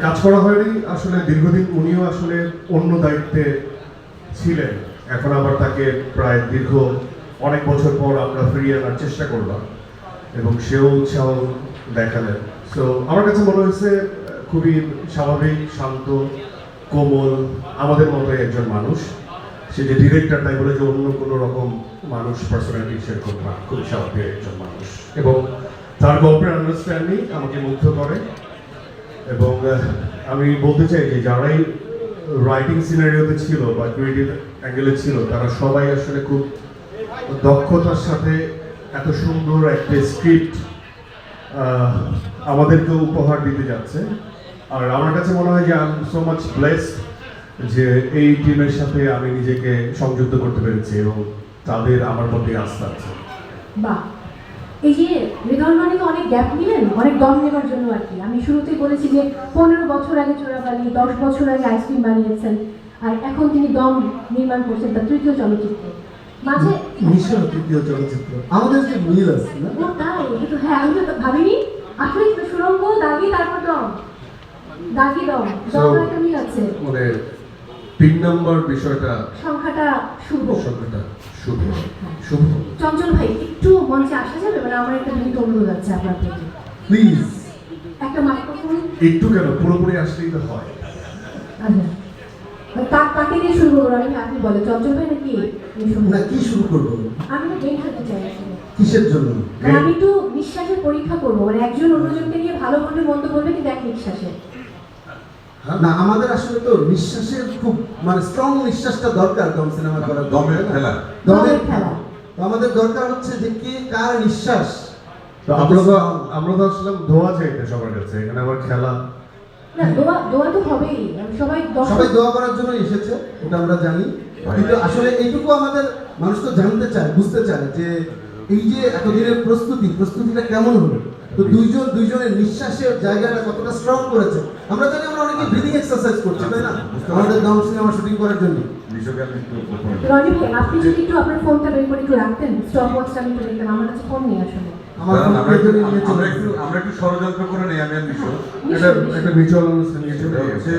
কাজ করা হয়নি। আসলে দীর্ঘদিন উনিও আসলে অন্য দায়িত্বে ছিলেন। এখন আবার তাকে প্রায় দীর্ঘ অনেক বছর পর আমরা ফিরিয়ে আনার চেষ্টা করলাম এবং সেও উৎসাহ দেখালেন। সো আমার কাছে মনে হয়েছে খুবই স্বাভাবিক, শান্ত, কোমল, আমাদের মতোই একজন মানুষ। সে যে ডিরেক্টর তাই বলে যে অন্য কোনো রকম মানুষ পার্সোনালিটি সেরকম না। খুব স্বাভাবিক একজন মানুষ। এবং তার গল্পের আন্ডারস্ট্যান্ডিং আমাকে মুগ্ধ করে। এবং আমি বলতে চাই যে যারাই রাইটিং সিনারিওতে ছিল বা ক্রিয়েটিভ অ্যাঙ্গেলে ছিল, তারা সবাই আসলে খুব দক্ষতার সাথে এত সুন্দর একটা স্ক্রিপ্ট আমাদেরকে উপহার দিতে যাচ্ছে। আর আমার কাছে মনে হয় যে I am so much blessed যে এই টিমের সাথে আমি নিজেকে সংযুক্ত করতে পেরেছি এবং তাদের আমার মধ্যে আস্থা আছে। বাহ। এই যে হৃদয় মানে তো অনেক গ্যাপ নিলেন অনেক দম নেবার জন্য আর কি। আমি শুরুতেই বলেছি যে পনেরো বছর আগে চোরাবালি দশ বছর আগে আইসক্রিম বানিয়েছেন আর এখন তিনি দম নির্মাণ করছেন তার তৃতীয় চলচ্চিত্রে। মাঝে মিশর তৃতীয় চলচ্চিত্র। আমাদের যে মিল আছে না? ও তাই এটা তো হ্যাঁ আমি তো ভাবিনি। আসলে সুরঙ্গ দাগি তারপর দম? দাগি দম দম একটা মিল আছে। মানে তিন নম্বর বিষয়টা সংখ্যাটা শুভ। সংখ্যাটা। শুভ শুভ। চঞ্চল ভাই একটু মঞ্চে আসা যাবে? মানে আমার একটা বিনীত অনুরোধ আছে আপনার প্রতি। প্লিজ একটা মাইক্রোফোন। একটু কেন? পুরোপুরি আসলেই তো হয়। আচ্ছা। তাকে দিয়ে শুরু করব আমি আপনি বলে চঞ্চল ভাই নাকি না কি শুরু করব? আমি তো গেম খেলতে চাই কিসের জন্য? মানে আমি একটু নিঃশ্বাসের পরীক্ষা করব। মানে একজন অন্যজনকে নিয়ে ভালো মন্দ মন্দ বলবে কিন্তু এক নিঃশ্বাসে। না আমাদের আসলে তো নিঃশ্বাসের খুব মানে স্ট্রং নিঃশ্বাসটা দরকার দম সিনেমা করার দমের খেলা। দমের খেলা। তো আমাদের দরকার হচ্ছে যে কে কার নিঃশ্বাস তো আমরা তো আমরা তো আসলাম ধোয়া চাইতে সবার কাছে এখানে আবার খেলা। না দোয়া দোয়া তো হবেই। সবাই সবাই দোয়া করার জন্য এসেছে এটা আমরা জানি। কিন্তু আসলে এইটুকু আমাদের মানুষ তো জানতে চায় বুঝতে চায় যে এই যে এতদিনের প্রস্তুতি প্রস্তুতিটা কেমন হলো? তো দুইজন দুইজনের নিঃশ্বাসের জায়গাটা কতটা স্ট্রং করেছে? আমরা জানি আমরা অনেকে ব্রিদিং এক্সারসাইজ করছি তাই না? আমাদের দম সিনেমা শুটিং করার জন্য। বিষয়কে আমি একটু প্রথমে রনি ভাই আপনি যদি একটু আপনার ফোনটা বের করে একটু রাখতেন স্টপ ওয়াচটা আমি একটু দেখতাম আমার কাছে ফোন আসলে। একটু প্রয়োজনে নিয়ে চলে আমরা একটু আমরা একটু ষড়যন্ত্র করে নেই আমি এটা একটা মিউচুয়াল সেটা হচ্ছে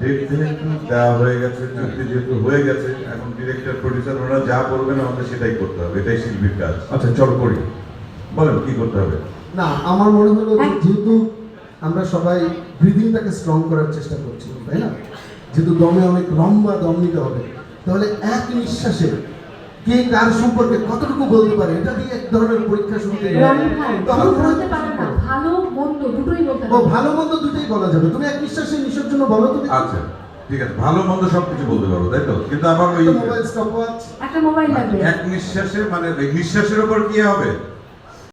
ডেট যেহেতু দেওয়া হয়ে গেছে চুক্তি যেহেতু হয়ে গেছে এখন ডিরেক্টর প্রডিউসার ওরা যা বলবেন আমাদের সেটাই করতে হবে এটাই শিল্পীর কাজ। আচ্ছা চল করি। বলেন কি করতে হবে? না আমার মনে হলো যে এক- যেহেতু আমরা সবাই ব্রিদিংটাকে স্ট্রং করার চেষ্টা করছি তাই না? যেহেতু দমে অনেক লম্বা দম নিতে হবে তাহলে এক নিঃশ্বাসে কে কার সম্পর্কে কতটুকু বলতে পারে এটা দিয়ে এক ধরনের পরীক্ষা শুরু হয়ে গেল। রনি ভাই তো আমার শুধু মনে হয়- বলতে পারেন না ভালো মন্দ দুটোই বলতে ও ভালো মন্দ দুটোই বলা যাবে। তুমি এক নিঃশ্বাসে নিঃশ্বাসের জন্য বলো তো আচ্ছা ঠিক আছে ভালো মন্দ সবকিছু বলতে পারো তাই তো? কিন্তু আমার ওই মোবাইল স্টপ একটা মোবাইল লাগবে। এক নিঃশ্বাসে মানে নিঃশ্বাসের উপর কি হবে?